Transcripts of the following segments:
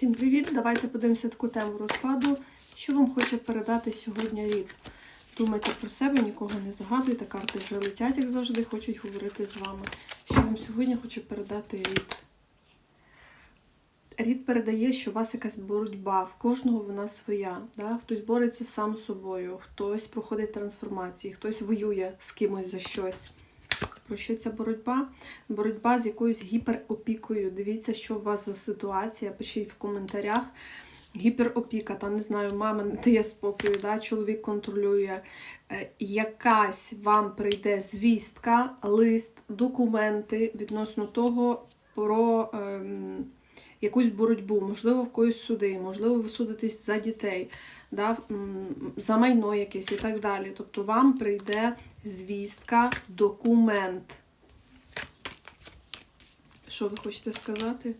Всім привіт! Давайте подивимося таку тему розкладу. Що вам хоче передати сьогодні рід? Думайте про себе, нікого не загадуйте, карти вже летять, як завжди, хочуть говорити з вами. Що вам сьогодні хоче передати рід? Рід передає, що у вас якась боротьба, в кожного вона своя. Да? Хтось бореться сам з собою, хтось проходить трансформації, хтось воює з кимось за щось. Про що ця боротьба? Боротьба з якоюсь гіперопікою. Дивіться, що у вас за ситуація. Пишіть в коментарях. Гіперопіка, там не знаю, мама не дає спокою, да? чоловік контролює. Е, Якась вам прийде звістка, лист, документи відносно того про ем, якусь боротьбу, можливо, в когось суди, можливо, ви судитесь за дітей, да? за майно якесь і так далі. Тобто вам прийде звістка, документ. Що ви хочете сказати?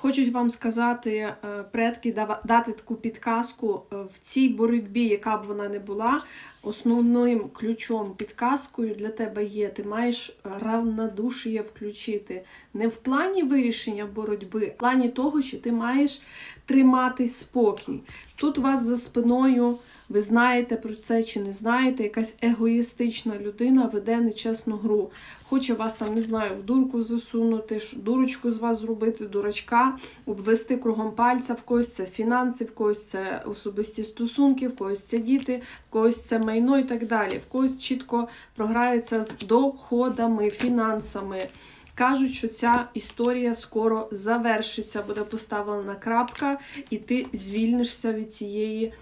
Хочуть вам сказати, е, предки, дати таку підказку е, в цій боротьбі, яка б вона не була, основним ключом, підказкою для тебе є. Ти маєш равнодушія включити. Не в плані вирішення боротьби, а в плані того, що ти маєш тримати спокій. Тут у вас за спиною, ви знаєте про це чи не знаєте, якась егоїстична людина веде нечесну гру. Хоче вас там, не знаю, в дурку засунути, дурочку з вас зробити, дурачка, обвести кругом пальця, в когось це фінанси, в когось це особисті стосунки, в когось це діти, в когось це майно і так далі. В когось чітко програється з доходами, фінансами. Кажуть, що ця історія скоро завершиться, буде поставлена крапка, і ти звільнишся від цієї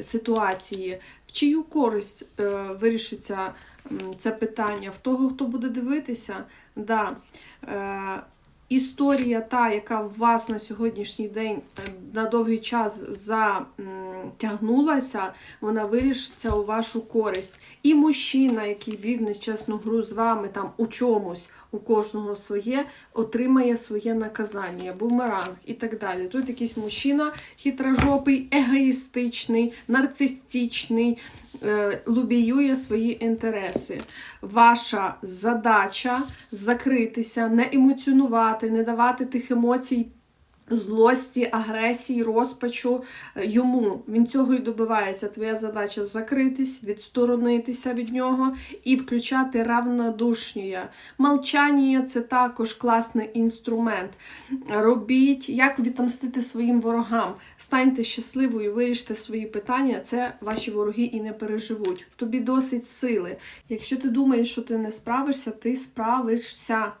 ситуації. В чию користь е, вирішиться це питання? В того, хто буде дивитися? Да. Е, історія та, яка в вас на сьогоднішній день е, на довгий час затягнулася, вона вирішиться у вашу користь. І мужчина, який вів нечесну гру з вами там у чомусь, у кожного своє, отримає своє наказання, бумеранг і так далі. Тут якийсь мужчина хитрожопий, егоїстичний, нарцистичний, е, лобіює свої інтереси. Ваша задача закритися, не емоціонувати, не давати тих емоцій. Злості, агресії, розпачу е, йому. Він цього і добивається. Твоя задача закритись, відсторонитися від нього і включати равнодушніє. Молчання це також класний інструмент. Робіть, як відомстити своїм ворогам. Станьте щасливою, виріште свої питання. Це ваші вороги і не переживуть. Тобі досить сили. Якщо ти думаєш, що ти не справишся, ти справишся.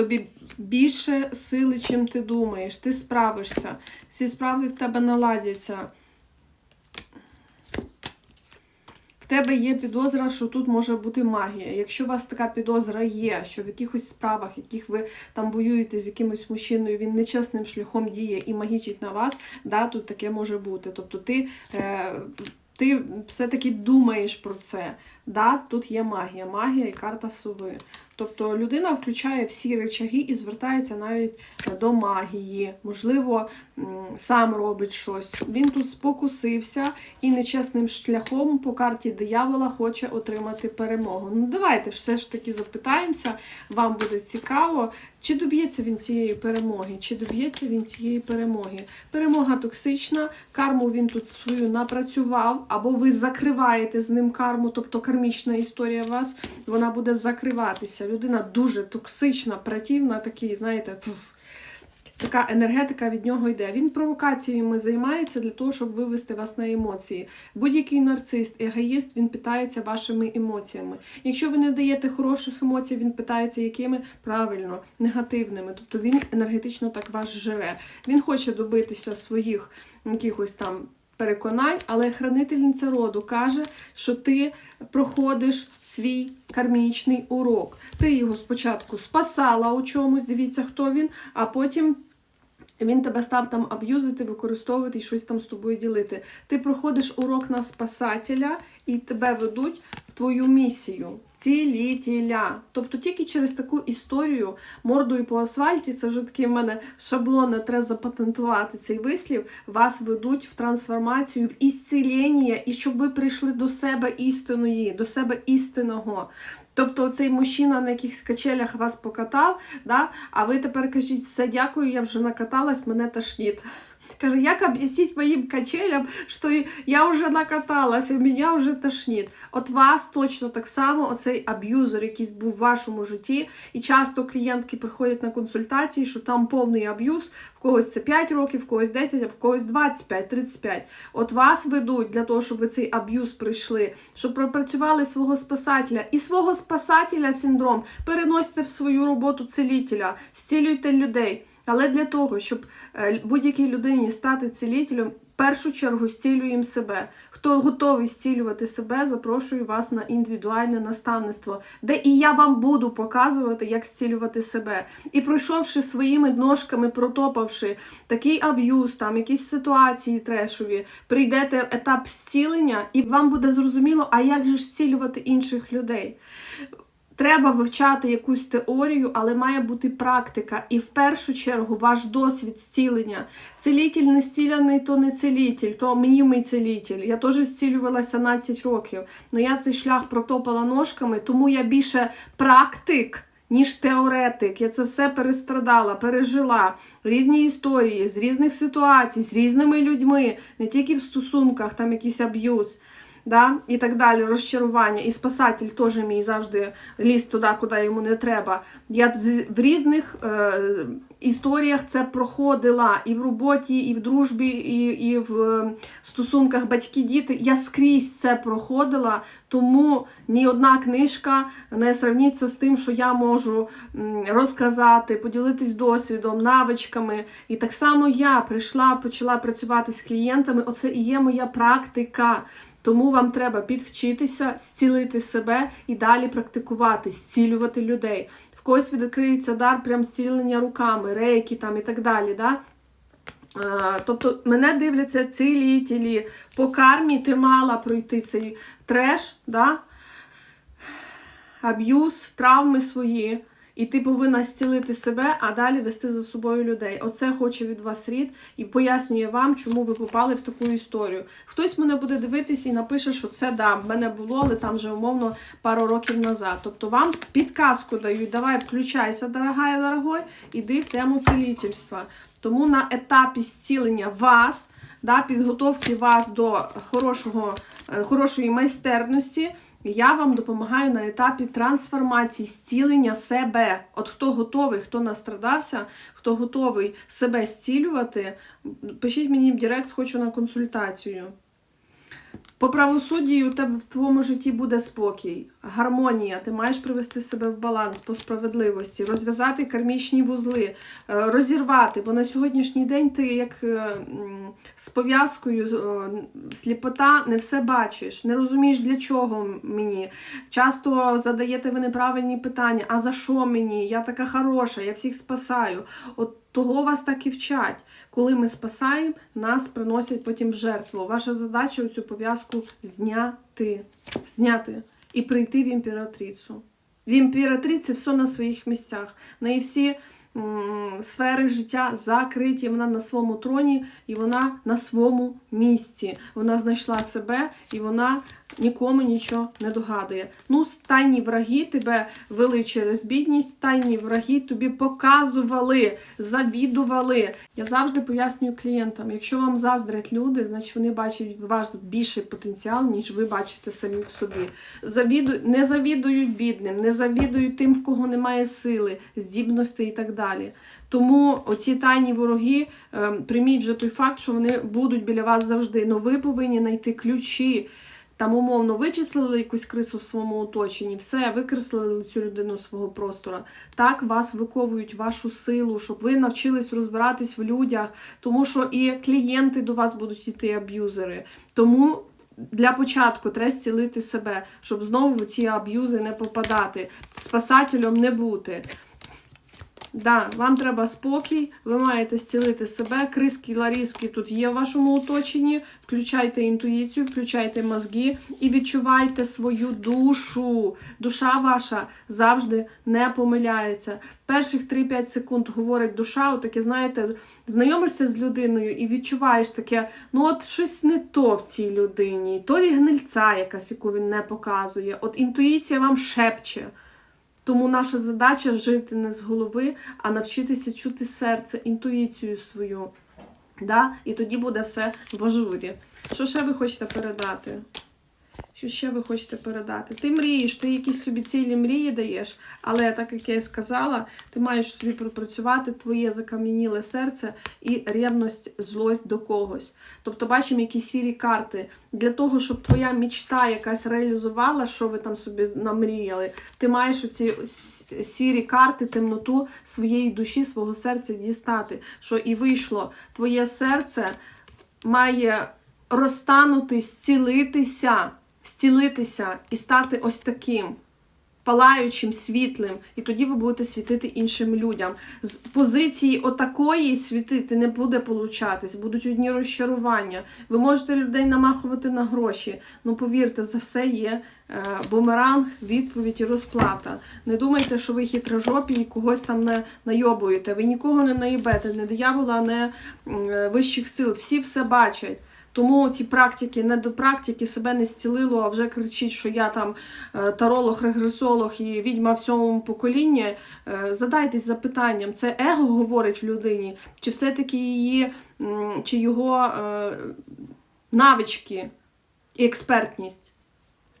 Тобі більше сили, чим ти думаєш. Ти справишся. Всі справи в тебе наладяться. В тебе є підозра, що тут може бути магія. Якщо у вас така підозра є, що в якихось справах, яких ви там воюєте з якимось мужчиною, він нечесним шляхом діє і магічить на вас, да, тут таке може бути. Тобто ти, е, ти все-таки думаєш про це. Да, тут є магія, магія і карта сови. Тобто людина включає всі речаги і звертається навіть е, до магії. Можливо, сам робить щось. Він тут спокусився і нечесним шляхом по карті диявола хоче отримати перемогу. Ну, давайте все ж таки запитаємося, вам буде цікаво, чи доб'ється він цієї перемоги, чи доб'ється він цієї перемоги. Перемога токсична, карму він тут свою напрацював, або ви закриваєте з ним карму, тобто кармічна історія вас, вона буде закриватися. Людина дуже токсична, противна, такий, знаєте, пф, така енергетика від нього йде. Він провокаціями займається для того, щоб вивести вас на емоції. Будь-який нарцист, егоїст, він питається вашими емоціями. Якщо ви не даєте хороших емоцій, він питається якими правильно, негативними. Тобто він енергетично так вас живе. Він хоче добитися своїх якихось там. Переконань, але хранительниця роду каже, що ти проходиш свій кармічний урок. Ти його спочатку спасала у чомусь, дивіться, хто він, а потім він тебе став там аб'юзити, використовувати і щось там з тобою ділити. Ти проходиш урок на спасателя і тебе ведуть в твою місію. Цілітіля. Тобто тільки через таку історію мордою по асфальті, це вже такий в мене шаблон, треба запатентувати цей вислів, вас ведуть в трансформацію, в ісцілення, і щоб ви прийшли до себе істинної, до себе істинного. Тобто цей мужчина на якихось качелях вас покатав, да? а ви тепер кажіть, все, дякую, я вже накаталась, мене тошнить. Каже, як об'яснить моїм качелям, що я вже накаталась, і мене вже тошнить. От вас точно так само, оцей аб'юзер, якийсь був в вашому житті, і часто клієнтки приходять на консультації, що там повний аб'юз, в когось це 5 років, в когось 10, а в когось 25-35. От вас ведуть для того, щоб ви цей аб'юз пройшли, щоб пропрацювали свого спасателя. І свого спасателя синдром переносите в свою роботу цілітеля, зцілюйте людей. Але для того, щоб е, будь-якій людині стати цілителем, в першу чергу зцілюємо себе. Хто готовий зцілювати себе, запрошую вас на індивідуальне наставництво, де і я вам буду показувати, як зцілювати себе. І пройшовши своїми ножками, протопавши такий аб'юз, там якісь ситуації трешові, прийдете в етап зцілення, і вам буде зрозуміло, а як же зцілювати інших людей. Треба вивчати якусь теорію, але має бути практика. І в першу чергу ваш досвід зцілення. Целітель не зціляний, то не целітель, то мені мій целітель. Я теж зцілювалася 17 років. але я цей шлях протопала ножками, тому я більше практик. Ніж теоретик, я це все перестрадала, пережила різні історії з різних ситуацій, з різними людьми, не тільки в стосунках, там якийсь аб'юз да, і так далі, розчарування. І спасатель теж мій завжди ліз туди, куди йому не треба. Я в, різних е, історіях це проходила і в роботі, і в дружбі, і, і в стосунках батьки-діти. Я скрізь це проходила, тому ні одна книжка не сравніться з тим, що я можу розказати, поділитись досвідом, навичками. І так само я прийшла, почала працювати з клієнтами. Оце і є моя практика. Тому вам треба підвчитися, зцілити себе і далі практикувати, зцілювати людей. В когось відкриється дар прям зцілення руками, рейки там і так далі. Да? Тобто мене дивляться цілітелі, по кармі ти мала пройти цей треш, да? аб'юз, травми свої. І ти повинна зцілити себе, а далі вести за собою людей. Оце хоче від вас рід і пояснює вам, чому ви попали в таку історію. Хтось мене буде дивитися і напише, що це да, в мене було, але там вже умовно пару років назад. Тобто вам підказку дають, давай включайся, дорогая, дорогой, іди в тему цілительства. Тому на етапі зцілення вас, да, підготовки вас до хорошого, е, хорошої майстерності. Я вам допомагаю на етапі трансформації, зцілення себе. От хто готовий, хто настрадався, хто готовий себе зцілювати, пишіть мені в Директ, хочу на консультацію. По правосуддю у тебе в твоєму житті буде спокій, гармонія. Ти маєш привести себе в баланс по справедливості, розв'язати кармічні вузли, е, розірвати. Бо на сьогоднішній день ти як е, з пов'язкою е, сліпота не все бачиш, не розумієш, для чого мені. Часто задаєте ви неправильні питання: а за що мені? Я така хороша, я всіх спасаю. От того вас так і вчать. Коли ми спасаємо, нас приносять потім в жертву. Ваша задача цю пов'язку зняти. Зняти і прийти в імператрицю. В імператриці все на своїх місцях. В неї всі сфери життя закриті, вона на своєму троні і вона на своєму місці. Вона знайшла себе і вона нікому нічого не догадує. Ну, стайні враги тебе вели через бідність, тайні враги тобі показували, завідували. Я завжди пояснюю клієнтам, якщо вам заздрять люди, значить вони бачать в вас більший потенціал, ніж ви бачите самі в собі. Завіду... Не завідують бідним, не завідують тим, в кого немає сили, здібності і так далі. Тому оці тайні вороги, ем, прийміть вже той факт, що вони будуть біля вас завжди. але ви повинні знайти ключі там умовно вичислили якусь крису в своєму оточенні, все, викреслили цю людину з свого простора. Так вас виковують вашу силу, щоб ви навчились розбиратись в людях, тому що і клієнти до вас будуть йти аб'юзери. Тому. Для початку треба зцілити себе, щоб знову в ці аб'юзи не попадати, спасателем не бути. Да, вам треба спокій, ви маєте зцілити себе. Криски, ларіски тут є в вашому оточенні. Включайте інтуїцію, включайте мозги і відчувайте свою душу. Душа ваша завжди не помиляється. Перших 3-5 секунд говорить душа, отаке, знаєте, знайомишся з людиною і відчуваєш таке, ну от щось не то в цій людині, то лі гнильця якась, яку він не показує. От інтуїція вам шепче. Тому наша задача жити не з голови, а навчитися чути серце, інтуїцію свою. Да? І тоді буде все в ажурі. Що ще ви хочете передати? Що ще ви хочете передати? Ти мрієш, ти якісь собі цілі мрії даєш, але так як я і сказала, ти маєш собі пропрацювати твоє закам'яніле серце і ревність, злость до когось. Тобто бачимо якісь сірі карти. Для того, щоб твоя мічта якась реалізувала, що ви там собі намріяли, ти маєш оці сірі карти, темноту своєї душі, свого серця дістати. Що і вийшло, твоє серце має розтанути, зцілитися, зцілитися і стати ось таким палаючим, світлим, і тоді ви будете світити іншим людям. З позиції отакої світити не буде получатись, будуть одні розчарування. Ви можете людей намахувати на гроші. Ну повірте, за все є е, бумеранг, відповідь і розплата. Не думайте, що ви хитрожопі і когось там не найобуєте. Ви нікого не наїбете, не диявола, не е, вищих сил. Всі все бачать. Тому ці практики не до практики себе не зцілило, а вже кричить, що я там е, таролог, регресолог і відьма в сьомому поколінні. Е, Задайтесь запитанням, це его говорить в людині, чи все-таки її, чи його е, навички і експертність.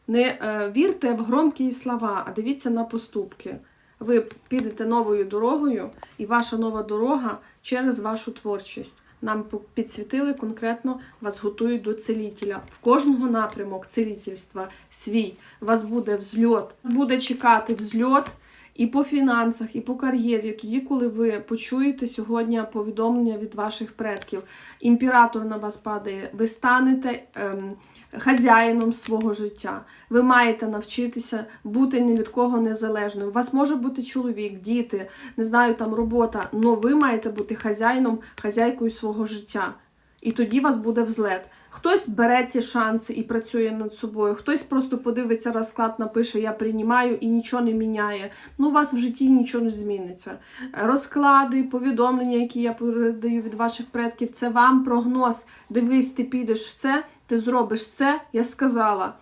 Не вірте в громкі слова, а дивіться на поступки. Ви підете новою дорогою, і ваша нова дорога через вашу творчість. Нам підсвітили конкретно, вас готують до целітеля. В кожного напрямок целітельства свій. Вас буде взльот, буде чекати взльот і по фінансах, і по кар'єрі. Тоді, коли ви почуєте сьогодні повідомлення від ваших предків, імператор на вас падає, ви станете. Ем, хазяїном свого життя. Ви маєте навчитися бути ні від кого незалежним. У вас може бути чоловік, діти, не знаю, там робота, але ви маєте бути хазяїном, хазяйкою свого життя. І тоді вас буде взлет. Хтось бере ці шанси і працює над собою, хтось просто подивиться розклад, напише Я приймаю і нічого не міняє. Ну, у вас в житті нічого не зміниться. Розклади, повідомлення, які я передаю від ваших предків, це вам прогноз. Дивись, ти підеш в це, ти зробиш це, я сказала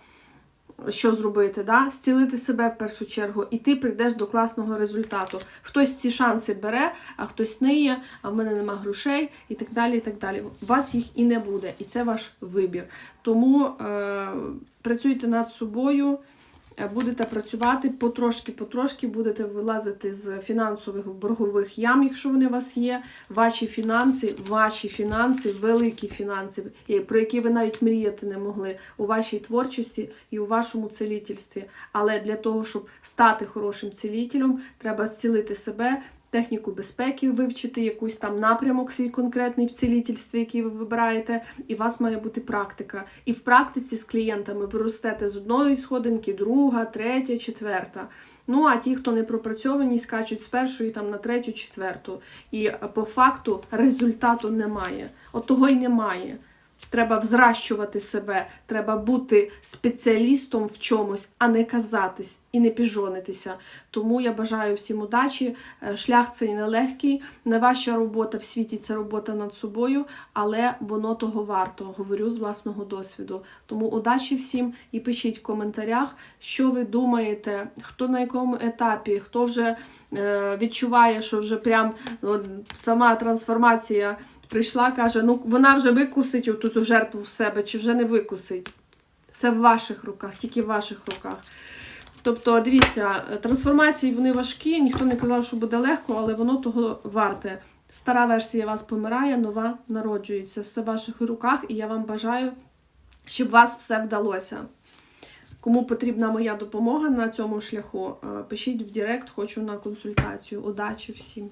що зробити, да? зцілити себе в першу чергу, і ти прийдеш до класного результату. Хтось ці шанси бере, а хтось не є, а в мене нема грошей і так далі. і так далі. У вас їх і не буде, і це ваш вибір. Тому е, працюйте над собою. Е, Будете працювати потрошки-потрошки, будете вилазити з фінансових боргових ям, якщо вони у вас є. Ваші фінанси, ваші фінанси, великі фінанси, про які ви навіть мріяти не могли у вашій творчості і у вашому целітельстві. Але для того, щоб стати хорошим цілітелем, треба зцілити себе. Техніку безпеки вивчити, якийсь там напрямок свій конкретний в цілітельстві, який ви вибираєте, і у вас має бути практика. І в практиці з клієнтами ви ростете з одної сходинки, друга, третя, четверта. Ну а ті, хто не пропрацьовані, скачуть з першої там на третю, четверту. І е, по факту результату немає. От того й немає. Треба взращувати себе, треба бути спеціалістом в чомусь, а не казатись і не піжонитися. Тому я бажаю всім удачі. Е, Шлях цей нелегкий. Не ваша робота в світі це робота над собою, але воно того варто. Говорю з власного досвіду. Тому удачі всім і пишіть в коментарях, що ви думаєте, хто на якому етапі, хто вже е, відчуває, що вже прям от, сама трансформація прийшла, каже, ну вона вже викусить оту жертву в себе, чи вже не викусить. Все в ваших руках, тільки в ваших руках. Тобто, дивіться, трансформації вони важкі, ніхто не казав, що буде легко, але воно того варте. Стара версія вас помирає, нова народжується. Все в ваших руках, і я вам бажаю, щоб вас все вдалося. Кому потрібна моя допомога на цьому шляху, е, пишіть в Директ, хочу на консультацію. Удачі всім!